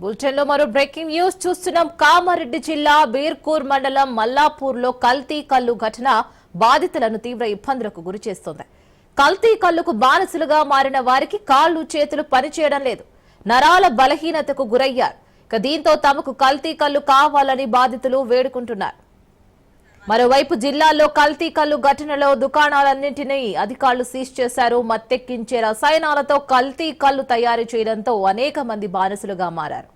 బులెటిన్లో మరో breaking news. చూస్తున్నాం కామారెడ్డి జిల్లా బీర్కూర్ మండలం మల్లాపూర్లో కల్తీ కల్లు ఘటన బాధితులను తీవ్ర ఇబ్బందులకు గురి చేస్తోంది. కల్తీ కల్లుకు బానిసలుగా మారిన వారికి కాళ్ళు చేతులు పనిచేయడం లేదు. నరాల బలహీనతకు గురయ్యారు. ఇక దీంతో తమకు కల్తీ కల్లు కావాలని బాధితులు వేడుకుంటున్నారు. మరోవైపు జిల్లాలో కల్తీ కల్లు ఘటనలో దుకాణాలన్నింటినీ అధికారులు సీజ్ చేశారు. మత్తెక్కించే రసాయనాలతో కల్తీ కల్లు తయారు చేయడంతో అనేక మంది బానిసలుగా మారారు.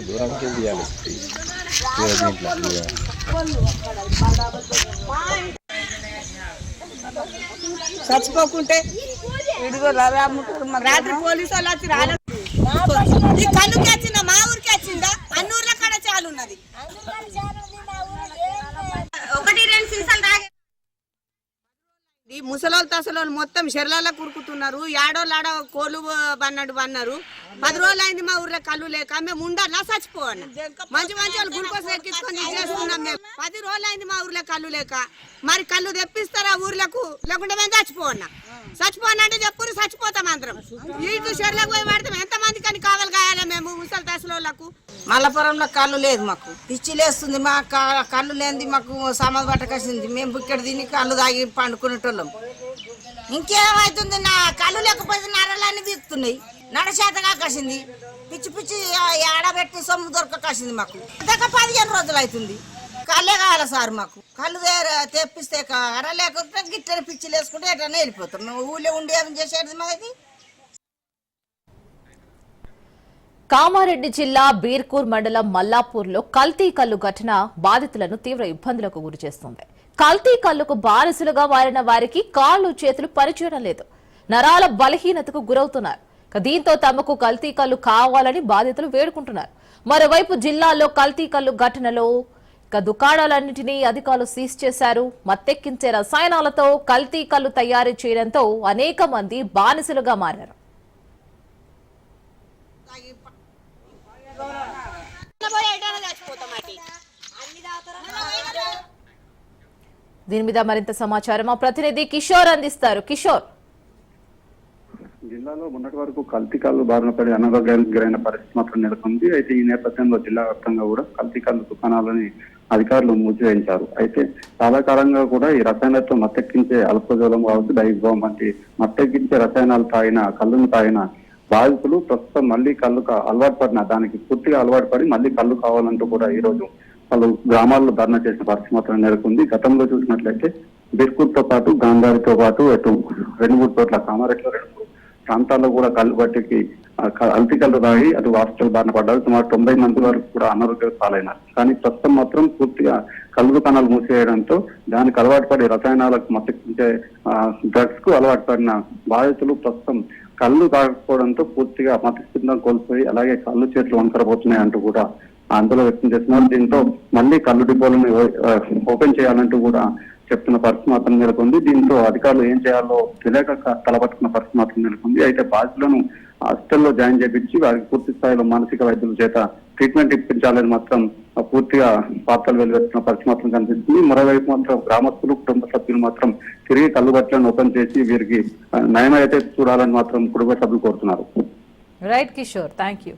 దూరంకి తీయాలి. చచ్చిపోకుంటే రాత్రి పోలీసు వాళ్ళు వచ్చి రాలేదు ఈ కళ్ళుకి వచ్చిందా మా ఊరికి వచ్చిందా అన్నూర్ల కాడ చాలు ఉన్నది ఒకటి రెండు సీసాలు తాగే ఈ ముసలోళ్ళు తసలోళ్ళు మొత్తం షెర్లలో కురుకుతున్నారు. ఏడోళ్ళు ఆడ కోళ్ళు బన్నాడు బన్నారు పది రోజులు అయింది మా ఊర్లో కళ్ళు లేక. మేము ఉండాలా చచ్చిపోవాలి మంచి మంచి వాళ్ళు గురికోస ఎక్కించుకొని చేసుకున్నాం చేస్తున్నాం మేము. పది రోజులు అయింది మా ఊర్లో కళ్ళు లేక. మరి కళ్ళు తెప్పిస్తారా ఊర్లకు? లేకుంటే మేము చచ్చిపోవన్నా చచ్చిపోనంటే అంటే చచ్చిపోతాం అందరం. ఇటు షెర్లకు పోయి పడతాం ఎంత మంది కానీ కావాలి కాయాలి మేము మాకు. మల్లపురంలో కళ్ళు లేదు మాకు. పిచ్చి లేస్తుంది మా కళ్ళు లేనిది మాకు సమాధి పట్టకసింది మేము ఇక్కడ తిని కళ్ళు తాగి పండుకునేటోళ్ళం. ఇంకేమవుతుంది నా కళ్ళు లేకపోతే నరలన్నీ వీక్తున్నాయి నడచేత కాకసింది పిచ్చి పిచ్చి ఏడబెట్టి సొమ్ము దొరకకసింది మాకు. ఇంతక పదిహేను రోజులు అవుతుంది కళ్ళే కావాలి సార్ మాకు. కళ్ళు తెప్పిస్తే కాడ లేకపోతే గిట్టని పిచ్చి లేసుకుంటే ఎటన్నా వెళ్ళిపోతాం. మేము ఊళ్ళో ఉండి ఏం చేసేది మాది? కామారెడ్డి జిల్లా బీర్కూర్ మండలం మల్లాపూర్లో కల్తీ కల్లు ఘటన బాధితులను తీవ్ర ఇబ్బందులకు గురిచేస్తుంది కల్తీ కల్లుకు బానిసలుగా మారిన వారికి కాళ్ళు చేతులు పనిచేయడం లేదు. నరాల బలహీనతకు గురవుతున్నారు. దీంతో తమకు కల్తీ కల్లు కావాలని బాధితులు వేడుకుంటున్నారు. మరోవైపు జిల్లాలో కల్తీ కల్లు ఘటనలో ఇక దుకాణాలన్నింటినీ అధికారులు సీజ్ చేశారు. మత్తెక్కించే రసాయనాలతో కల్తీ కల్లు తయారు చేయడంతో అనేక మంది బానిసలుగా మారారు. దీని మీద మరింత సమాచారం. మా ప్రతినిధి కిషోర్ అందిస్తారు. కిషోర్. జిల్లాలో మొన్నటి వరకు కల్తీ కళ్ళు బారిన పడి అనారోగ్యానికి గురైన పరిస్థితి మాత్రం నెలకొంది. అయితే ఈ నేపథ్యంలో జిల్లా వ్యాప్తంగా కూడా కల్తీ కళ్ళు దుకాణాలని అధికారులు మూసివేయించారు. అయితే చాలా కాలంగా కూడా ఈ రసాయనాలతో మత్తెక్కించే అల్పజలం కావచ్చు డైజ్బామ్ వంటి మత్తెక్కించే రసాయనాలు తాగిన కళ్ళును తాగిన బాధితులు ప్రస్తుతం మళ్ళీ కళ్ళు అలవాటు పడిన దానికి పూర్తిగా అలవాటు పడి మళ్ళీ కళ్ళు కావాలంటూ కూడా ఈ రోజు వాళ్ళు గ్రామాల్లో ధర్నా చేసిన పరిస్థితి మాత్రం నెలకొంది. గతంలో చూసినట్లయితే బిర్కూర్తో పాటు గాంధారితో పాటు అటు రెండు మూడు చోట్ల కామారెడ్డిలో రెండు మూడు ప్రాంతాల్లో కూడా కళ్ళు బట్టికి అల్తి కళ్ళు తాగి అటు హాస్పిటల్ బారిన పడ్డారు. సుమారు తొంభై మంది వరకు కూడా అనారోగ్య పాలైనారు. కానీ ప్రస్తుతం మాత్రం పూర్తిగా కళ్ళు దుకాణాలు మూసివేయడంతో దానికి అలవాటు పడి రసాయనాలకు మత్తెక్కించే డ్రగ్స్కు అలవాటు పడిన బాధితులు ప్రస్తుతం కళ్ళు కాకపోవడంతో పూర్తిగా మతస్థితం కోల్పోయి అలాగే కళ్ళు చేతులు వంకరపోతున్నాయి అంటూ కూడా ఆందోళన వ్యక్తం చేస్తున్నారు. దీంతో మళ్ళీ కళ్ళు డిపోలను ఓపెన్ చేయాలంటూ కూడా చెప్తున్న పరిస్థితి మాత్రం నెలకొంది. దీంతో అధికారులు ఏం చేయాలో తెలియక తలపట్టుకున్న పరిస్థితి మాత్రం నెలకొంది. అయితే బాధితులను హాస్టల్లో జాయిన్ చేపించి వారికి పూర్తి స్థాయిలో మానసిక వైద్యుల చేత ట్రీట్మెంట్ ఇప్పించాలని మాత్రం పూర్తిగా వార్తలు వెలువెత్తున్న పరిస్థితి మాత్రం కనిపిస్తుంది. మరోవైపు మాత్రం గ్రామస్తులు కుటుంబ సభ్యులు మాత్రం తిరిగి కళ్ళుబట్లను ఓపెన్ చేసి వీరికి నయమైతే చూడాలని మాత్రం కుటుంబ సభ్యులు కోరుతున్నారు. Right Kishore thank you